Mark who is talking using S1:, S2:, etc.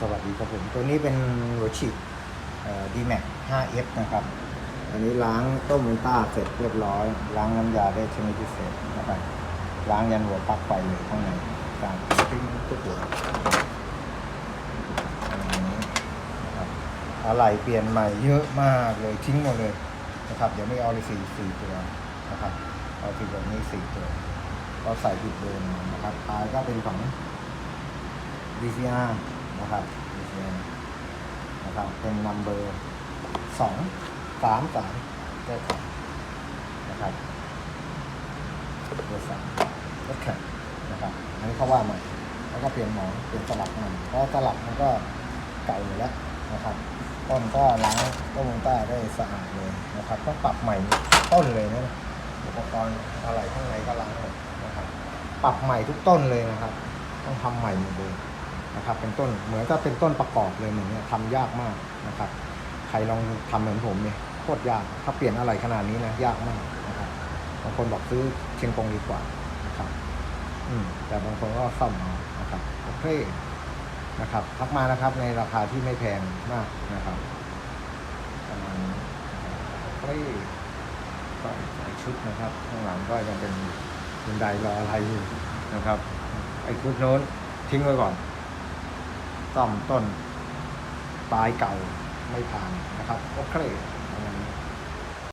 S1: สวัสดีครับผม ตัวนี้เป็นหัวฉีดดีแม็ก 5F นะครับ อันนี้ล้างต้มมินต้าเสร็จเรียบร้อย ล้างน้ำยาได้ชนิดพิเศษนะครับ ล้างยันหัวปลั๊กไฟเลยข้างในการทิ้งทุกหัวอะครับอะไรเปลี่ยนใหม่เยอะมากเลยทิ้งหมดเลยนะครับ เดี๋ยวไม่เอาเลยสี่สี่ตัวนะครับ เอาสี่แบบนี้สี่ตัว ก็ใส่ผิดเบอร์มนะครับท้ายก็เป็นของ VCR นะครับนะครับ เป็นนัมเบอร์สองสามสามแก้ไขนะครับเบอร์สามรถแข่งนะครับอันนี้เขาว่าใหม่แล้วก็เปลี่ยนหมอนเปลี่ยนสลักใหม่เพราะสลักมันก็เก่าอยู่แล้วนะครับต้นก็ล้างต้นมงต้าได้สะอาดเลยนะครับต้องปรับใหม่ต้นเลยนะอุปกรณ์อะไรข้างในก็ล้างหมดนะครับ ปรับใหม่ทุกต้นเลยนะครับ ต้องทำใหม่หมดเลย นะครับเป็นต้นเหมือนกับเป็นต้นประกอบเลยเหมือนเนี้ยทำยากมากนะครับ ใครลองทำเหมือนผมเนี่ยโคตรยากถ้าเปลี่ยนอะไรขนาดนี้นะยากมากนะครับบางคนบอกซื้อเชียงกงดีกว่านะครับอืมแต่บางคนก็ซ่อมเอานะครับโอเคนะครับทักมานะครับในราคาที่ไม่แพงมากนะครับประมาณนี้นะครับโอเคก็ใส่ชุดนะครับข้างหลังก็ยังเป็นบันไดรออะไรอยู่นะครับไอ้ชุดโน้นทิ้งไว้ก่อน ซ่อมต้นปลายเก่าไม่ผ่านนะครับ โอเค